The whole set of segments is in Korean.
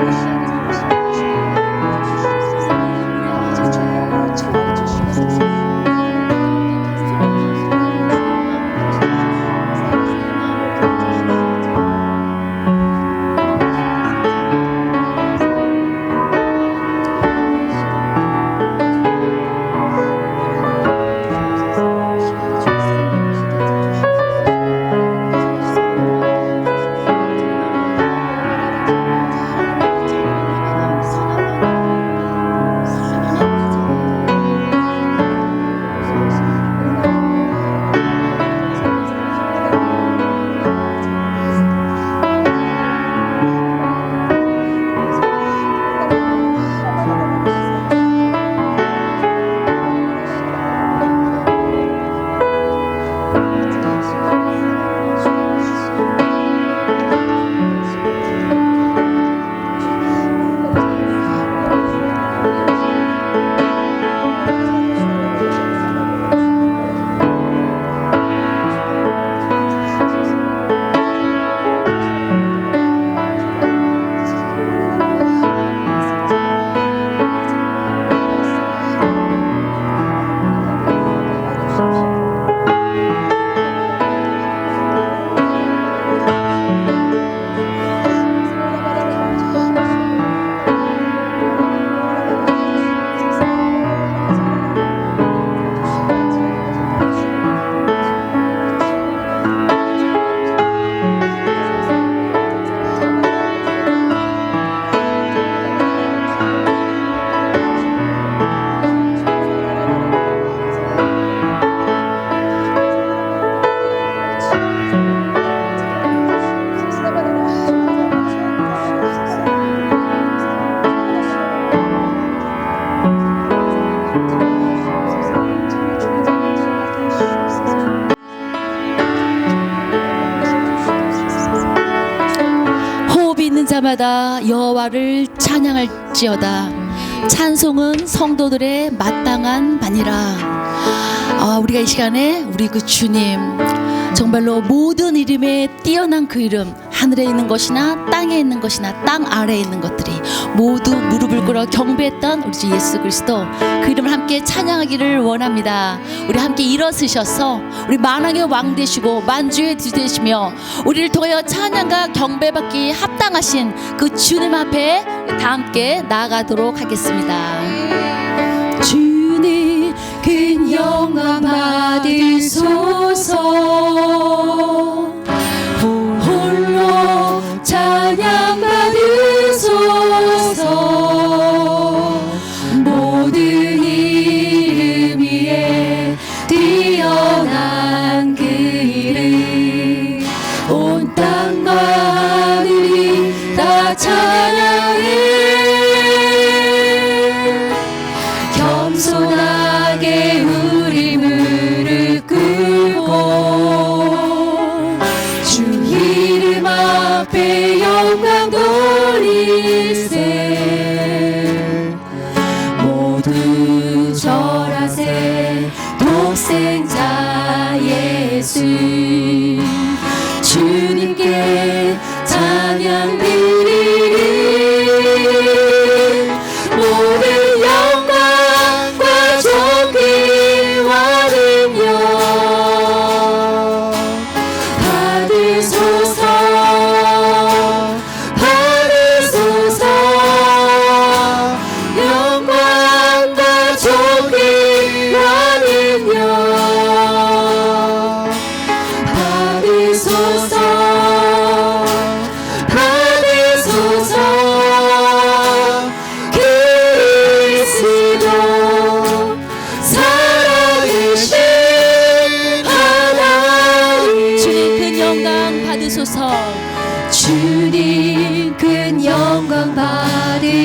호흡 자마다 여호와를 찬양할지어다. 찬송은 성도들의 마땅한 바니라. 아, 우리가 이 시간에 우리 그 주님 정말로 모든 이름에 뛰어난 그 이름 하늘에 있는 것이나 땅에 있는 것이나 땅 아래에 있는 것들이 모두 무릎을 꿇어 경배했던 우리 주 예수 그리스도 그 이름을 함께 찬양하기를 원합니다. 우리 함께 일어서셔서 우리 만왕의 왕 되시고 만주의 주 되시며 우리를 통하여 찬양과 경배받기 합당하신 그 주님 앞에 다 함께 나아가도록 하겠습니다. 주님 큰 영광 받으소서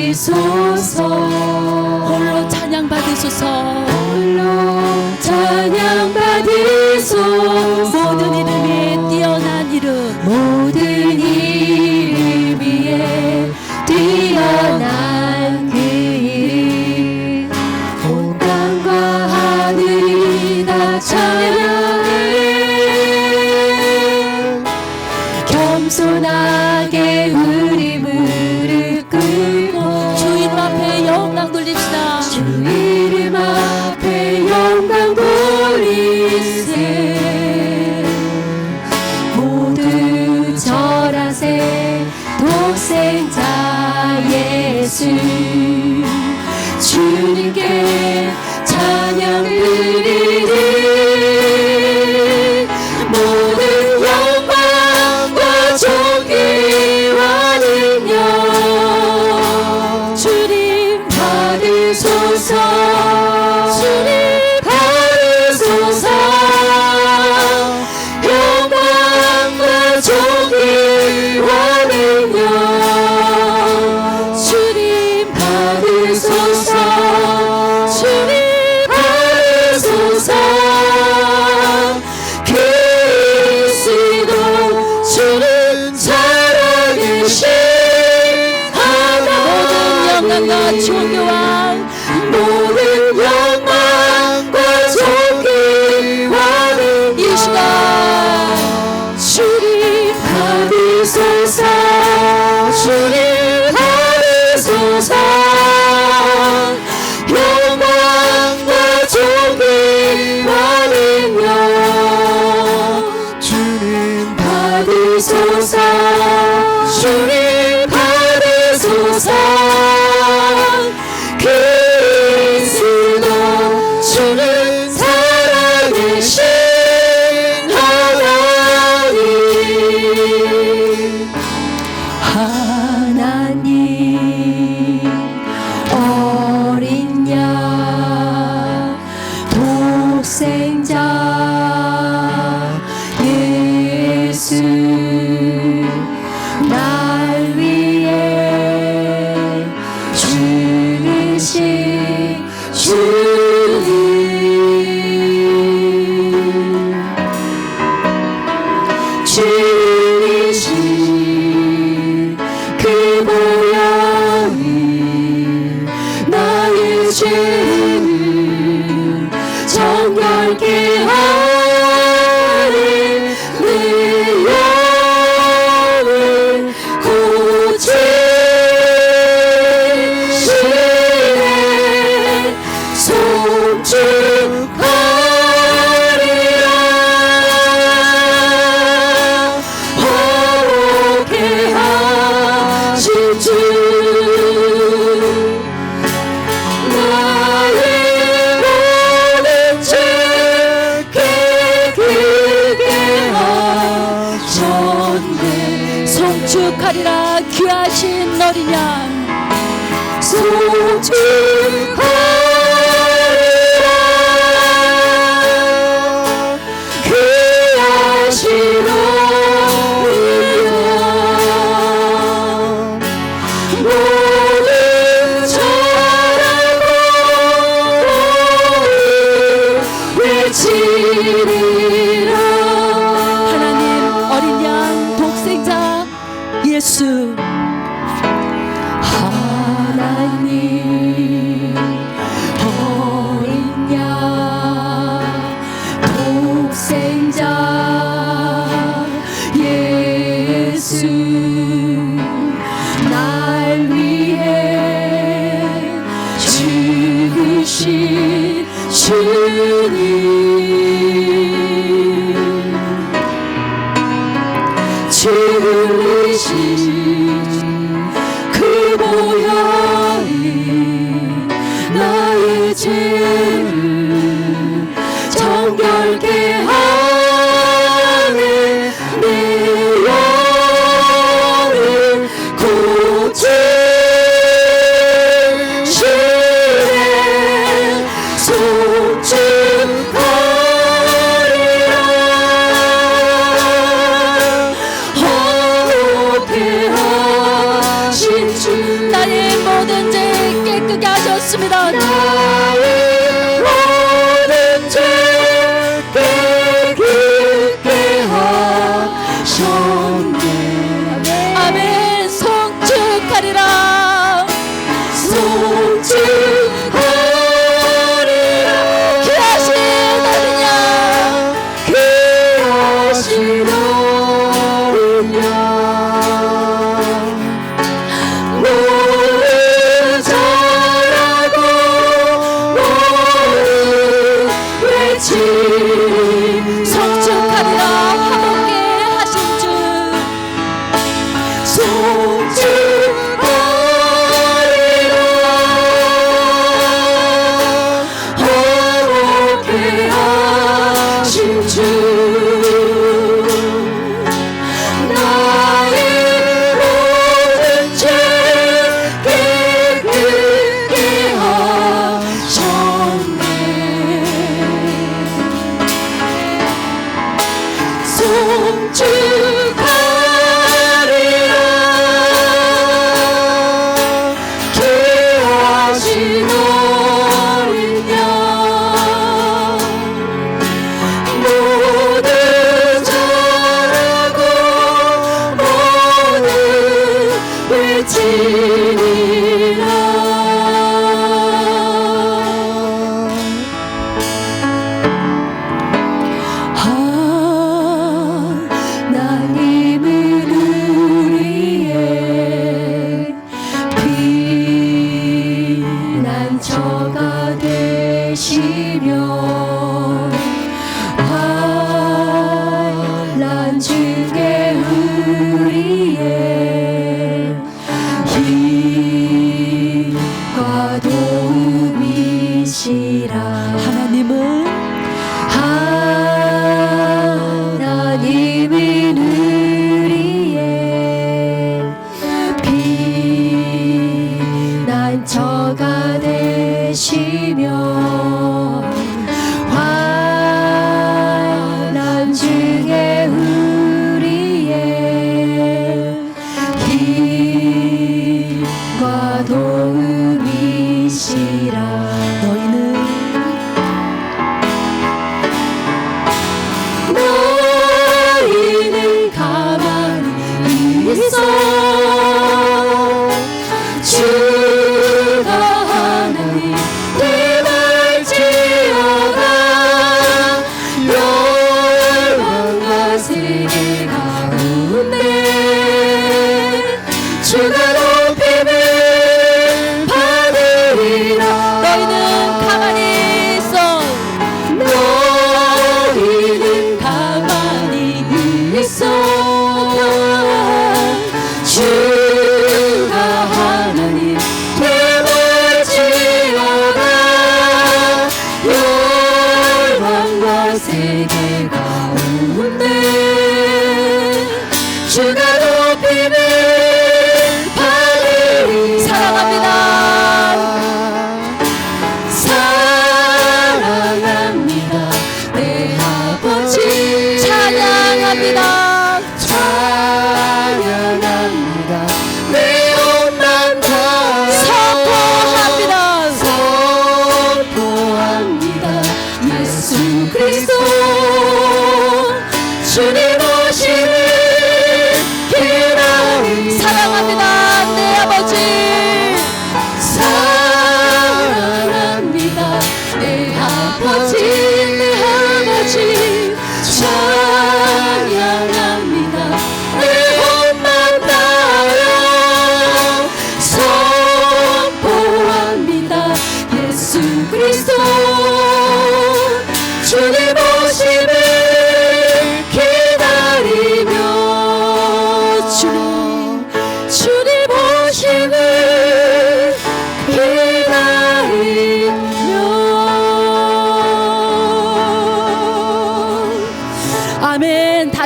받으소서. 홀로 찬양 받으소서. 홀로 찬양 귀하신 어린 양 송축하 you. 도움이시라. soul.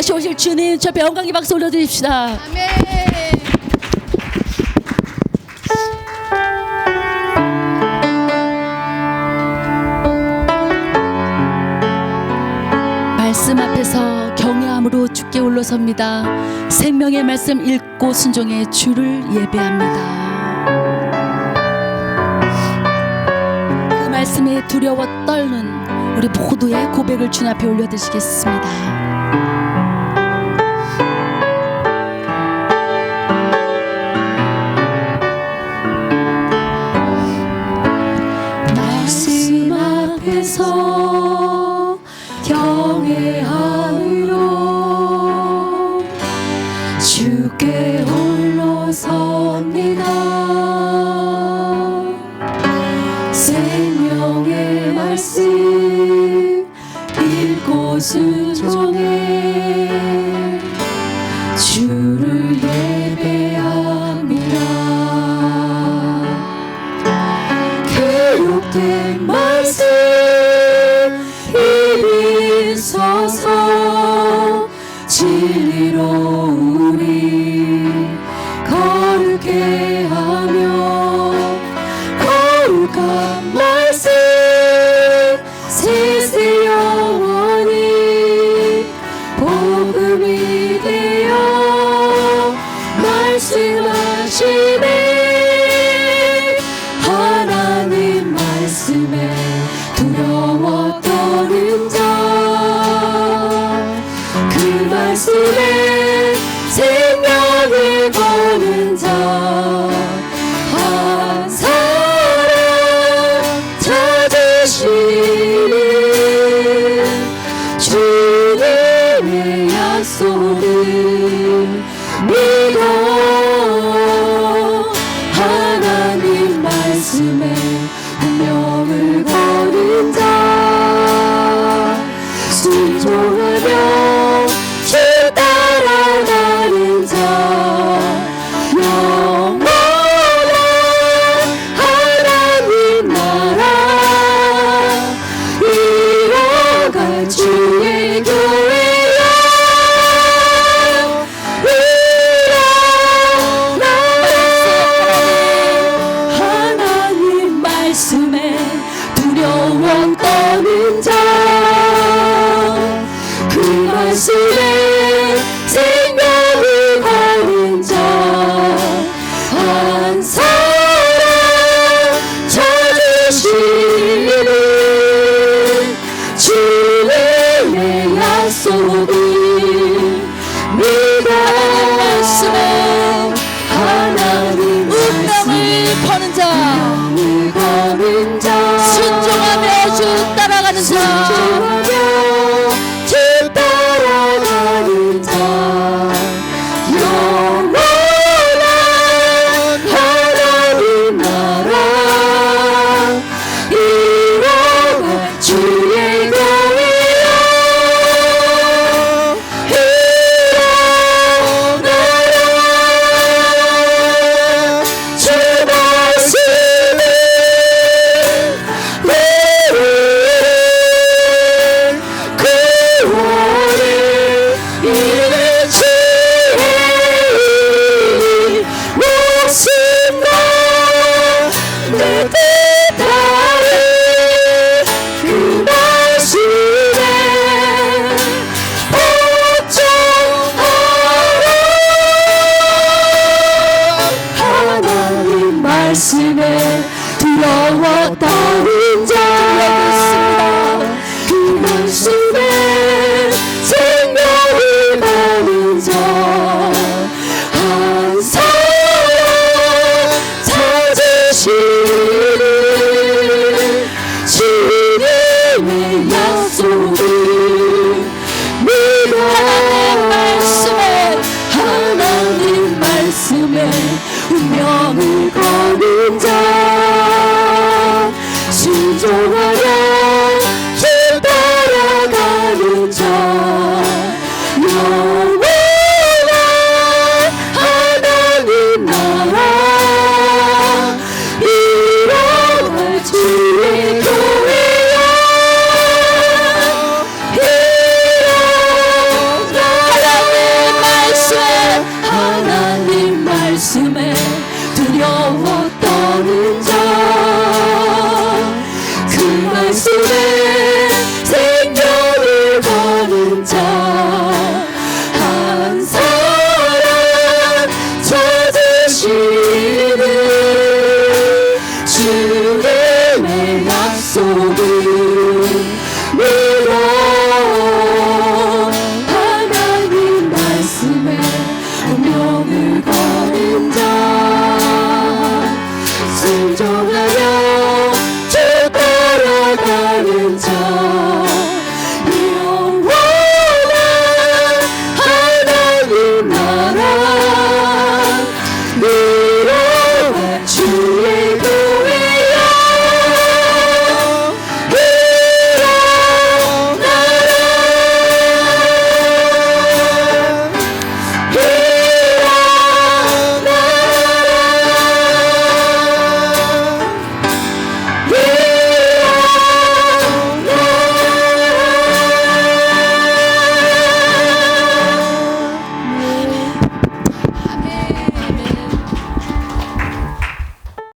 다시 오실 주님 저 배원강의 박수 올려드립시다. 아멘. 말씀 앞에서 경외함으로 주께 올라섭니다. 생명의 말씀 읽고 순종해 주를 예배합니다. 그 말씀에 두려워 떨는 우리 모두의 고백을 주님 앞에 올려드리겠습니다. 주옵소서. 진리로 두려워 떠는 자